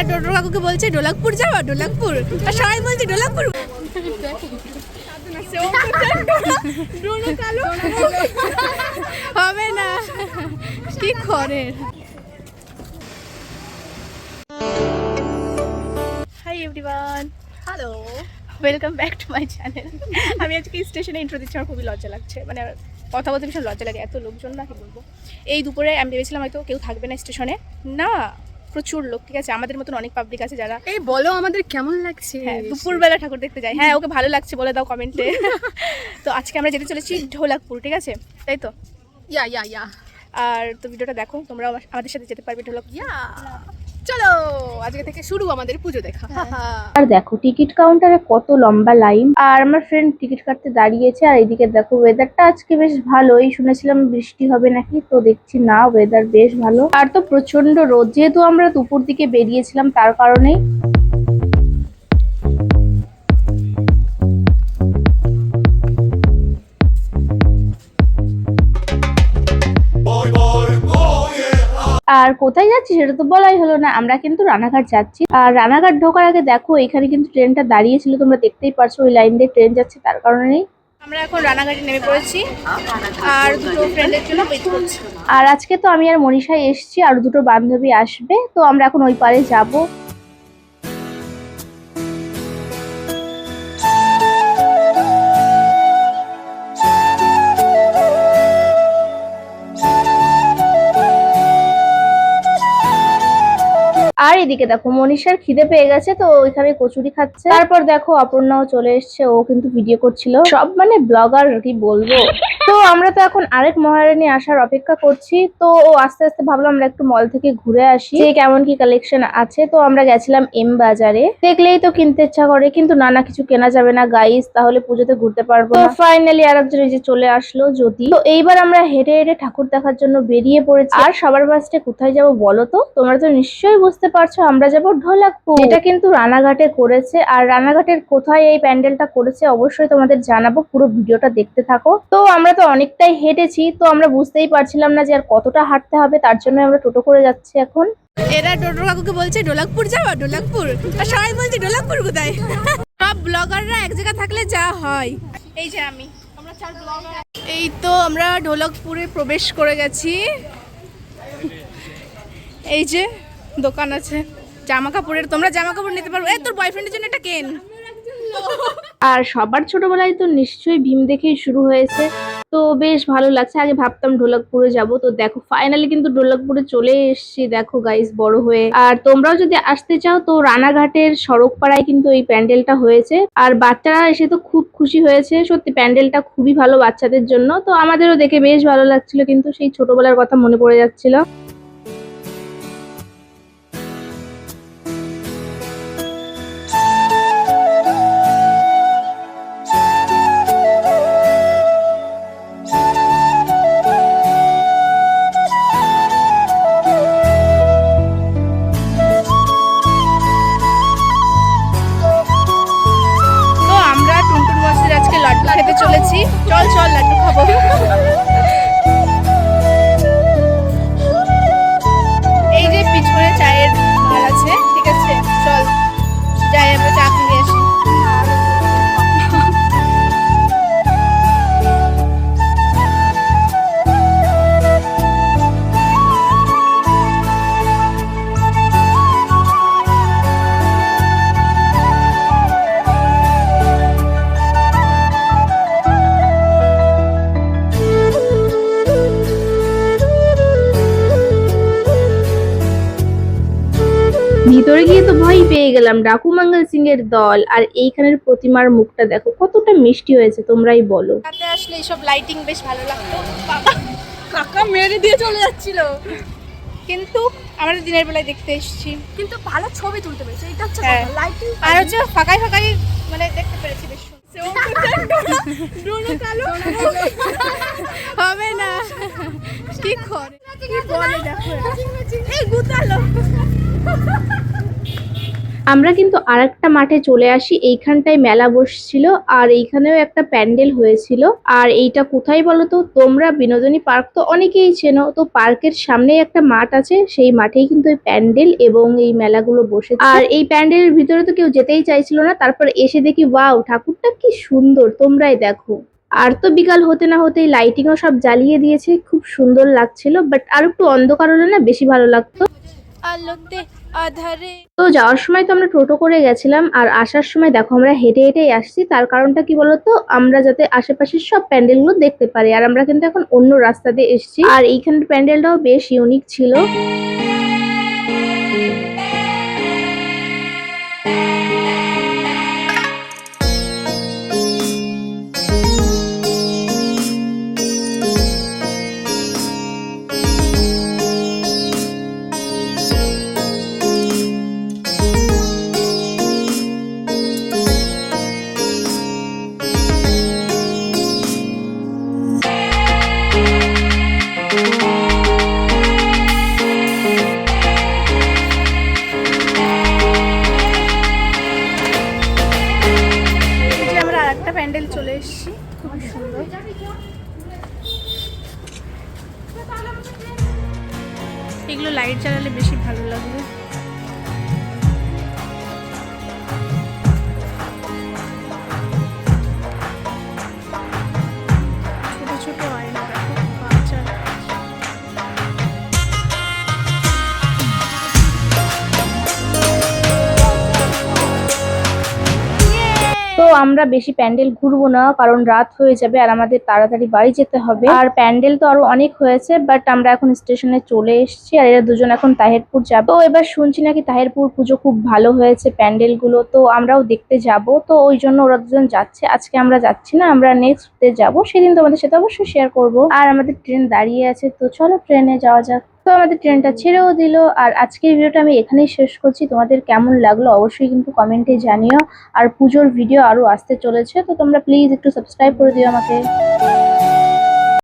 এরা টোটো কাকুকে বলছে ডোলাকপুর যাওয়া ডোলাকপুর। আর সবাই বলছে ডোলাকপুর। হবে না। কি করে hi everyone hello welcome back to my channel আমি আজকে স্টেশনে ইন্ট্রো দিচ্ছি আমার খুবই লজ্জা লাগছে। মানে কথা বলতে ভীষণ লজ্জা লাগে এত লোকজন না কি বলব? এই দুপুরে আমি ভেবেছিলাম হয়তো কেউ থাকবে না স্টেশনে না প্রচুর লোক ঠিক আছে? আমাদের মতন অনেক পাবলিক আছে যারা এই বলো আমাদের কেমন লাগছে? হ্যাঁ দুপুরবেলা ঠাকুর দেখতে যাই। হ্যাঁ ওকে ভালো লাগছে বলে দাও কমেন্টে তো আজকে আমরা যেতে চলেছি ঢোলাকপুর ঠিক আছে? তাই তো? ইয়া ইয়া ইয়া আর তো ভিডিওটা দেখো তোমরা আমাদের সাথে যেতে পারবে ঢোলাকপুর ইয়া চলো আজকে থেকে শুরু আমাদের পুজো দেখা। আর দেখো টিকিট কাউন্টারে কত লম্বা লাইন আর আমার ফ্রেন্ড টিকিট কাটতে দাঁড়িয়েছে আর এইদিকে দেখো ওয়েদারটা আজকে বেশ ভালোই। শুনেছিলাম বৃষ্টি হবে নাকি তো দেখছি না ওয়েদার বেশ ভালো। আর তো প্রচণ্ড রোদ। যেহেতু আমরা দুপুর দিকে বেরিয়েছিলাম তার কারণেই আর কোথায় যাচ্ছি সেটা তো বলাই হলো না। আমরা কিন্তু রানাঘাট যাচ্ছি। আর রানাঘাট ঢোকার আগে দেখো এখানে কিন্তু ট্রেনটা দাঁড়িয়েছিল তোমরা দেখতেই পারছ ওই লাইন দিয়ে ট্রেন যাচ্ছে তার কারণেই আমরা এখন রানাঘাটে নেমে পড়েছি আর দুটো ফ্রেন্ডের জন্য ওয়েট করছি। আর আজকে তো আমি আর মনীষাই এসেছি আর দুটো বান্ধবী আসবে তো আমরা এখন ওই পারে যাব। এদিকে দেখো মনীষার খিদে পেয়ে গেছে তো ওইখানে কচুরি খাচ্ছে। তারপর দেখো অপর্ণাও চলে এসছে ও কিন্তু ভিডিও করছিল। সব মানে ব্লগার কি বলব? তো আমরা তো এখন আরেক মহারানী আসার অপেক্ষা করছি। তো ও আস্তে আস্তে ভাবলাম আমরা একটু মল থেকে ঘুরে আসি। যে কেমন কি কালেকশন আছে তো আমরা গেছিলাম এম বাজারে। দেখলেই তো কিনতে ইচ্ছা করে কিন্তু নানা কিছু কেনা যাবে না গাইস তাহলে পুজোতে ঘুরতে পারব তো ফাইনালি আরেকজন এই যে চলে আসলো যদি তো এইবার আমরা হেঁটে হেঁটে ঠাকুর দেখার জন্য বেরিয়ে পড়েছি। আর সবার ফার্স্টে কোথায় যাব বলো তো? তোমরা তো নিশ্চয়ই বুঝতে পারছ। আমরা যাব ঢোলাকপুর। এটা কিন্তু রানাঘাটে করেছে আর রানাঘাটের কোথায় এই প্যান্ডেলটা করেছে অবশ্যই তোমাদের জানাব পুরো ভিডিওটা দেখতে থাকো। তো আমরা তো অনেকটাই হেঁটেছি তো আমরা বুঝতেই পারছিলাম না যে আর কতটা হাঁটতে হবে তার জন্য আমরা টোটো করে যাচ্ছি এখন। এরা টোটো কাকুকে বলছে ডোলাকপুর যাওয়া ডোলাকপুর আর সবাই বলছে ডোলাকপুর কোথায়? সব ব্লগাররা এক জায়গা থাকলে যা হয়। এই যে আমি। এই তো আমরা ঢোলকপুরে প্রবেশ করে গেছি। এই যে দোকান আছে। জামা কাপড়ের তোমরা জামা কাপড় নিতে পারো এ তোর বয়ফ্রেন্ডের জন্য একটা কেন? আর সবার ছোটবেলায় তো নিশ্চয়ই ভীম দেখেই শুরু হয়েছে। তো বেশ ভালো লাগছে। আগে ভাবতাম ঢোলকপুরে যাব। তো দেখো ফাইনালি কিন্তু ঢোলকপুরে চলে এসেছি। দেখো গাইস বড় হয়ে। আর তোমরাও যদি আসতে চাও, তো রানাঘাটের সড়ক পাড়ায় কিন্তু এই প্যান্ডেলটা হয়েছে। আর বাচ্চারা এসে তো খুব খুশি হয়েছে। সত্যি প্যান্ডেলটা খুবই ভালো বাচ্চাদের জন্য। তো আমাদেরও দেখে বেশ ভালো লাগছিল। কিন্তু সেই ছোটবেলার কথা মনে পড়ে যাচ্ছিল। খেতে চলেছি। চল চল লাড্ডু খাব। ভিতরে গিয়ে তো ভয় পেয়ে গেলাম। ডাকু মঙ্গল সিং এর দল আর এইখানের প্রতিমার মুখটা দেখো কতটা মিষ্টি হয়েছে তোমরাই বলো। রাতে আসলে এইসব লাইটিং বেশ ভালো লাগতো। বাবা কাকা মেরে দিয়ে চলে যাচ্ছিল। কিন্তু আমরা দিনের বেলায় দেখতে এসেছি। কিন্তু ভালো ছবি তুলতে পেরেছে এটা হচ্ছে হ্যাঁ। লাইটিং আর হচ্ছে ফাঁকাই ফাঁকাই মানে দেখতে পেরেছি বেশ। হবে না। কি করে কি বলে দেখো এই আমরা কিন্তু আরেকটা মাঠে চলে আসি। এইখানটায় মেলা বসছিল আর এইখানেও একটা প্যান্ডেল হয়েছিল। আর এইটা কোথায় বলো তো তোমরা বিনোদনী পার্ক তো অনেকেই চেনো। তো পার্কের সামনেই একটা মাঠ আছে। সেই মাঠেই কিন্তু এই প্যান্ডেল এবং এই মেলাগুলো বসেছে। আর এই প্যান্ডেলের ভিতরে তো কেউ যেতেই চাইছিল না। তারপর এসে দেখি, ওয়াও, ঠাকুরটা কি সুন্দর। তোমরাই দেখো। আর তো বিকাল হতে না হতেই লাইটিংও সব জ্বালিয়ে দিয়েছে। খুব সুন্দর লাগছিল, বাট আর একটু অন্ধকার হলে না বেশি ভালো লাগতো। আলোতে আধারে। তো যাওয়ার সময় তো আমরা টোটো করে গেছিলাম, আর আসার সময় দেখো আমরা হেঁটে হেঁটেই আসছি। তার কারণটা কি বলতো? আমরা যাতে আশেপাশের সব প্যান্ডেলগুলো দেখতে পারি। আর আমরা কিন্তু এখন অন্য রাস্তা দিয়ে এসছি। আর এইখানের প্যান্ডেলটাও বেশ ইউনিক ছিল। এসেছি খুবই সুন্দর। এগুলো লাইট জ্বালালে বেশি ভালো লাগবে। আমরা বেশি প্যান্ডেল ঘুরবো না, কারণ রাত হয়ে যাবে আর আমাদের তাড়াতাড়ি বাড়ি যেতে হবে। আর প্যান্ডেল তো আরও অনেক হয়েছে বাট আমরা এখন স্টেশনে চলে এসেছি আর এরা দুজন এখন তাহেরপুর যাব। তো এবার শুনছি নাকি তাহেরপুর পুজো খুব ভালো হয়েছে প্যান্ডেলগুলো তো আমরাও দেখতে যাব। তো ওই জন্য ওরা দুজন যাচ্ছে, আজকে আমরা যাচ্ছি না, আমরা নেক্সট ডে যাব। সেদিন তোমাদের সাথে অবশ্যই শেয়ার করব। আর আমাদের ট্রেন দাঁড়িয়ে আছে, তো চলো ট্রেনে যাওয়া যাক। তো আমাদের ট্রেনটা ছেড়েও দিল। আর আজকের ভিডিওটা আমি এখানেই শেষ করছি। তোমাদের কেমন লাগল অবশ্যই কিন্তু কমেন্টে জানিও। আর পুজোর ভিডিও আরও আসতে চলেছে, তো তোমরা প্লিজ একটু সাবস্ক্রাইব করে দিও আমাকে।